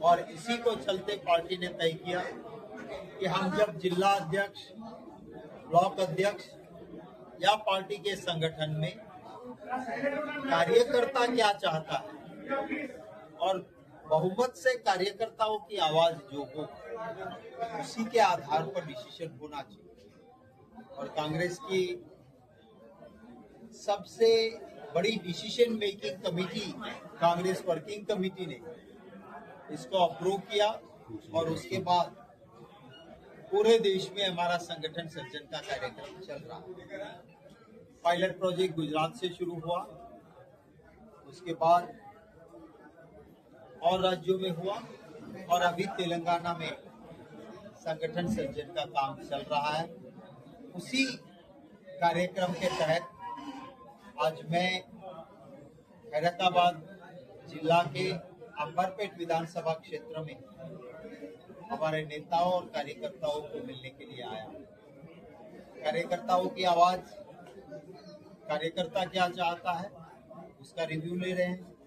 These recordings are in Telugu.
और इसी को चलते पार्टी ने तय किया कि हम जब जिला अध्यक्ष, ब्लॉक अध्यक्ष या पार्टी के संगठन में कार्यकर्ता क्या चाहता है और बहुमत से कार्यकर्ताओं की आवाज़ जो हो, उसी के आधार पर डिसीज़न होना चाहिए। और कांग्रेस की सबसे बड़ी decision making committee, Congress working committee ने इसको अप्रूव किया और उसके बाद पूरे देश में हमारा संगठन सर्जन का कार्यक्रम चल रहा है। पायलट प्रोजेक्ट गुजरात से शुरू हुआ। उसके बाद और राज्यों में हुआ और अभी तेलंगाना में संगठन सर्जन का काम चल रहा है। उसी कार्यक्रम के तहत आज मैं हैदराबाद जिला के अंबरपेट विधानसभा क्षेत्र में हमारे नेताओं और कार्यकर्ताओं को मिलने के लिए आया। कार्यकर्ताओं की आवाज़, कार्यकर्ता क्या चाहता है, उसका रिव्यू ले रहे हैं।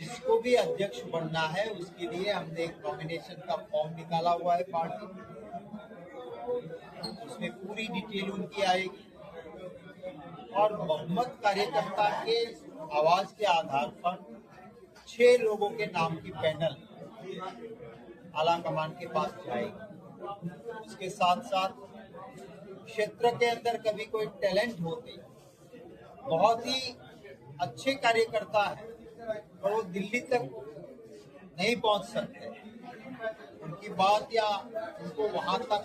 जिसको भी अध्यक्ष बनना है, उसके लिए हमने एक नॉमिनेशन का फॉर्म निकाला हुआ है पार्टी उसमें पूरी डिटेल उनकी आएगी। और बहुमत कार्यकर्ता के आवाज़ के आधार पर छह लोगों के नाम की पैनल आला कमान के पास जाएगी। उसके साथ साथ क्षेत्र के अंदर कभी कोई टैलेंट होते, बहुत ही अच्छे कार्यकर्ता है और वो दिल्ली तक नहीं पहुँच सकते। उनकी बात या उनको वहाँ तक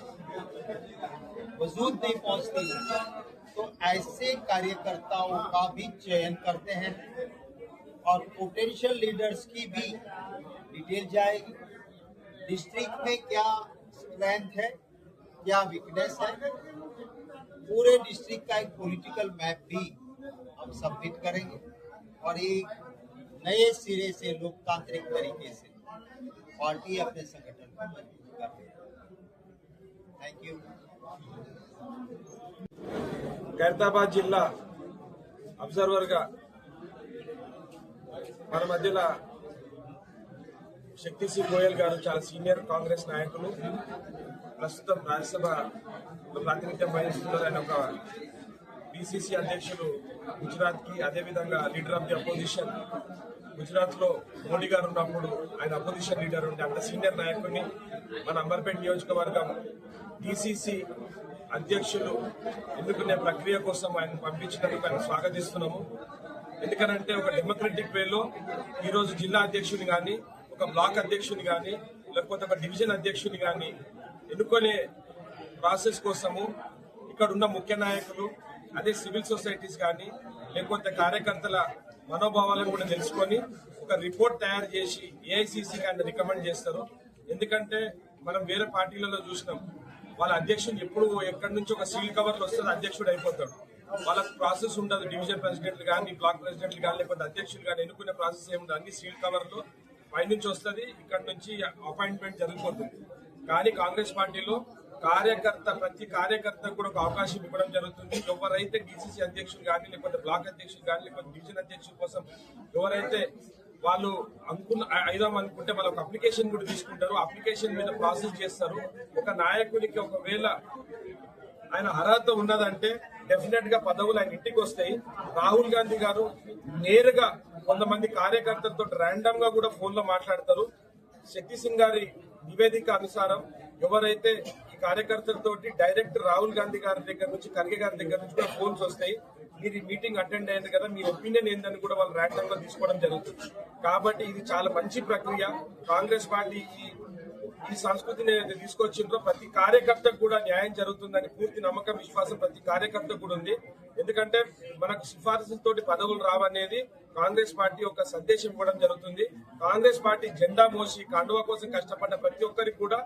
वजूद नहीं पहुँचती तो ऐसे कार्यकर्ताओं का भी चयन करते हैं। और पोटेंशियल लीडर्स की भी डिटेल जाएगी डिस्ट्रिक्ट में क्या स्ट्रेंथ है क्या वीकनेस है पूरे डिस्ट्रिक्ट का एक पॉलिटिकल मैप भी हम सबमिट करेंगे और एक नए सिरे से लोकतांत्रिक तरीके से पार्टी अपने संगठन को मजबूत कर रही है थैंक यू ఖైరతాబాద్ జిల్లా అబ్జర్వర్గా మన మధ్యలో శక్తి సి గోయల్ గారు చాలా సీనియర్ కాంగ్రెస్ నాయకులు ప్రస్తుతం రాజ్యసభ ప్రాతినిధ్యం వహిస్తున్నారు ఆయన ఒక బీసీసీ అధ్యక్షులు గుజరాత్కి అదేవిధంగా లీడర్ ఆఫ్ ది అపోజిషన్ గుజరాత్లో మోడీ గారు ఉన్నప్పుడు ఆయన అపోజిషన్ లీడర్ ఉండే అంత సీనియర్ నాయకుడిని మన అంబర్పేట్ నియోజకవర్గం డిసిసి అధ్యక్షులు ఎన్నుకునే ప్రక్రియ కోసం ఆయన పంపించినందుకు ఆయన స్వాగతిస్తున్నాము. ఎందుకనంటే ఒక డెమోక్రటిక్ వేలో ఈరోజు జిల్లా అధ్యక్షుని కానీ ఒక బ్లాక్ అధ్యక్షుని కానీ లేకపోతే ఒక డివిజన్ అధ్యక్షుని కానీ ఎన్నుకునే ప్రాసెస్ కోసము ఇక్కడ ఉన్న ముఖ్య నాయకులు అదే సివిల్ సొసైటీస్ కానీ లేకపోతే కార్యకర్తల మనోభావాలను కూడా తెలుసుకొని ఒక రిపోర్ట్ తయారు చేసి ఏఐసిసి కానీ రికమెండ్ చేస్తారు. ఎందుకంటే మనం వేరే పార్టీలలో చూసినాం వాళ్ళ అధ్యక్షుడు ఎప్పుడు ఎక్కడి నుంచి ఒక సీల్ కవర్లు వస్తుంది అధ్యక్షుడు అయిపోతాడు. వాళ్ళకి ప్రాసెస్ ఉండదు డివిజన్ ప్రెసిడెంట్లు కానీ బ్లాక్ ప్రెసిడెంట్లు కానీ లేకపోతే అధ్యక్షులు కానీ ఎన్నుకునే ప్రాసెస్ ఏముండదు అన్ని సీల్ పై పైనుంచి వస్తుంది ఇక్కడ నుంచి అపాయింట్మెంట్ జరిగిపోతుంది. కానీ కాంగ్రెస్ పార్టీలో కార్యకర్త ప్రతి కార్యకర్తకు కూడా ఒక అవకాశం ఇవ్వడం జరుగుతుంది. ఎవరైతే డిసిసి అధ్యక్షులు కానీ లేకపోతే బ్లాక్ అధ్యక్షులు కానీ లేకపోతే డివిజన్ అధ్యక్షుల కోసం ఎవరైతే వాళ్ళు అనుకున్న ఐదాం అనుకుంటే వాళ్ళు ఒక అప్లికేషన్ కూడా తీసుకుంటారు. అప్లికేషన్ మీద ప్రాసెస్ చేస్తారు. ఒక నాయకునికి ఒకవేళ ఆయన అర్హత ఉన్నదంటే డెఫినెట్గా పదవులు ఆయన ఇంటికి వస్తాయి. రాహుల్ గాంధీ గారు నేరుగా కొంతమంది కార్యకర్తలతో ర్యాండమ్గా కూడా ఫోన్లో మాట్లాడతారు. శక్తి సింగ్ గారి నివేదిక అనుసారం ఎవరైతే ఈ కార్యకర్తలతోటి డైరెక్ట్ రాహుల్ గాంధీ గారి దగ్గర నుంచి ఖర్గే గారి దగ్గర నుంచి కూడా ఫోన్స్ వస్తాయి. మీరు ఈ మీటింగ్ అటెండ్ అయ్యింది కదా మీ ఒపీనియన్ ఏందని కూడా వాళ్ళు ర్యాండమ్గా తీసుకోవడం జరుగుతుంది. కాబట్టి ఇది చాలా మంచి ప్రక్రియ. కాంగ్రెస్ పార్టీ ఈ సంస్కృతిని ఏదైతే ప్రతి కార్యకర్తకు కూడా న్యాయం జరుగుతుందని పూర్తి నమ్మకం విశ్వాసం ప్రతి కార్యకర్త కూడా ఉంది. ఎందుకంటే మనకు సిఫార్సులతోటి పదవులు రావనేది కాంగ్రెస్ పార్టీ ఒక సందేశం ఇవ్వడం జరుగుతుంది. కాంగ్రెస్ పార్టీ జెండా మోసి కండువా కోసం కష్టపడ్డ ప్రతి ఒక్కరికి కూడా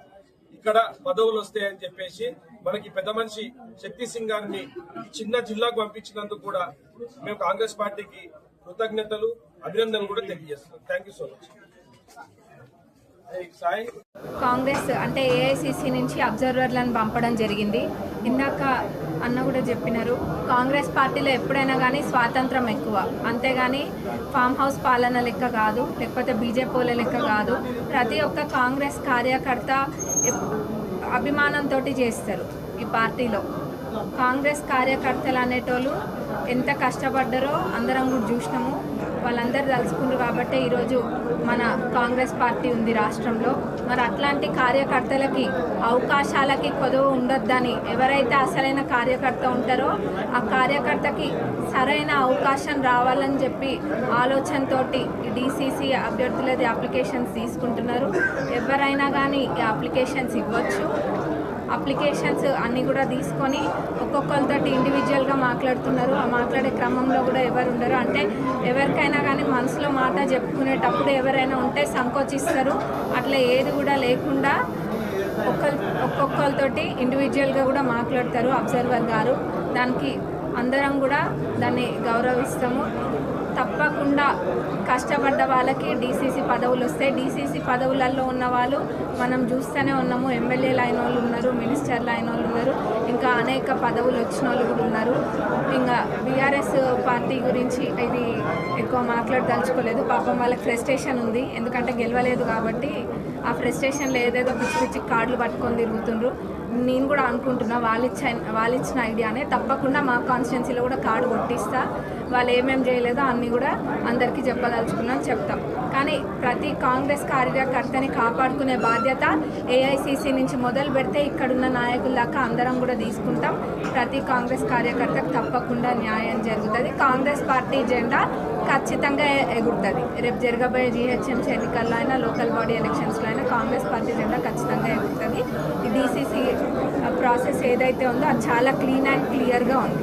ఇక్కడ పదవులు వస్తాయని చెప్పేసి మనకి పెద్ద మనిషి శక్తి సింగ్ గారిని చిన్న జిల్లాకు పంపించినందుకు కూడా మేము కాంగ్రెస్ పార్టీకి కృతజ్ఞతలు అభినందనలు కూడా తెలియజేస్తున్నాం. Thank you so much Congress అంటే ఏఐసిసి నుంచి అబ్జర్వర్లను పంపడం జరిగింది. ఇందాక అన్న కూడా చెప్పినారు కాంగ్రెస్ పార్టీలో ఎప్పుడైనా కానీ స్వాతంత్రం ఎక్కువ. అంతేగాని ఫామ్ హౌస్ పాలన లెక్క కాదు లేకపోతే బీజేపీల లెక్క కాదు. ప్రతి ఒక్క కాంగ్రెస్ కార్యకర్త అభిమానంతో చేస్తారు ఈ పార్టీలో. కాంగ్రెస్ కార్యకర్తలు అనేటోళ్ళు ఎంత కష్టపడ్డారో అందరం కూడా చూసినాము. వాళ్ళందరూ తలుచుకున్నారు కాబట్టి ఈరోజు మన కాంగ్రెస్ పార్టీ ఉంది రాష్ట్రంలో. మరి అట్లాంటి కార్యకర్తలకి అవకాశాలకి కొదవ ఉండొద్దని ఎవరైతే అసలైన కార్యకర్త ఉంటారో ఆ కార్యకర్తకి సరైన అవకాశం రావాలని చెప్పి ఆలోచనతోటి డీసీసీ అభ్యర్థులది అప్లికేషన్స్ తీసుకుంటున్నారు. ఎవరైనా కానీ ఈ అప్లికేషన్స్ ఇవ్వచ్చు. అప్లికేషన్స్ అన్నీ కూడా తీసుకొని ఒక్కొక్కరితో ఇండివిజువల్గా మాట్లాడుతున్నారు. ఆ మాట్లాడే క్రమంలో కూడా ఎవరు ఉండరు. అంటే ఎవరికైనా కానీ మనసులో మాట చెప్పుకునేటప్పుడు ఎవరైనా ఉంటే సంకోచిస్తారు. అట్లా ఏది కూడా లేకుండా ఒక్కరు ఒక్కొక్కరితోటి ఇండివిజువల్గా కూడా మాట్లాడతారు అబ్జర్వర్ గారు. దానికి అందరం కూడా దాన్ని గౌరవిస్తాము. తప్పకుండా కష్టపడ్డ వాళ్ళకి డీసీసీ పదవులు వస్తాయి. డీసీసీ పదవులలో ఉన్న వాళ్ళు మనం చూస్తూనే ఉన్నాము. ఎమ్మెల్యేలు అయిన వాళ్ళు ఉన్నారు మినిస్టర్లు అయిన వాళ్ళు ఉన్నారు ఇంకా అనేక పదవులు వచ్చిన వాళ్ళు కూడా ఉన్నారు. ఇంకా బీఆర్ఎస్ పార్టీ గురించి ఇది ఎక్కువ మాట్లాడదలుచుకోలేదు. పాపం వాళ్ళకి ఫ్రస్ట్రేషన్ ఉంది. ఎందుకంటే గెలవలేదు కాబట్టి ఆ ఫ్రస్ట్రేషన్లో ఏదేదో పిచ్చి పిచ్చి కార్డులు పట్టుకొని తిరుగుతుండ్రు. నేను కూడా అనుకుంటున్నా వాళ్ళు ఇచ్చిన వాళ్ళు ఇచ్చిన ఐడియానే తప్పకుండా మా కాన్స్టిట్యున్సీలో కూడా కార్డు కొట్టిస్తా. వాళ్ళు ఏమేమి చేయలేదో అన్నీ కూడా అందరికీ చెప్పదలుచుకున్నాం చెప్తాం. కానీ ప్రతి కాంగ్రెస్ కార్యకర్తని కాపాడుకునే బాధ్యత ఏఐసిసి నుంచి మొదలు పెడితే ఇక్కడున్న నాయకుల దాకా అందరం కూడా తీసుకుంటాం. ప్రతి కాంగ్రెస్ కార్యకర్తకు తప్పకుండా న్యాయం జరుగుతుంది. కాంగ్రెస్ పార్టీ జెండా ఖచ్చితంగా ఎగురుతుంది. రేపు జరగబోయే జిహెచ్ఎంసీ ఎన్నికల్లో అయినా లోకల్ బాడీ ఎలక్షన్స్లో అయినా కాంగ్రెస్ పార్టీ జెండా ఖచ్చితంగా ఎగురుతుంది. ఈ డీసీసీ ప్రాసెస్ ఏదైతే ఉందో అది చాలా క్లీన్ అండ్ క్లియర్గా ఉంది.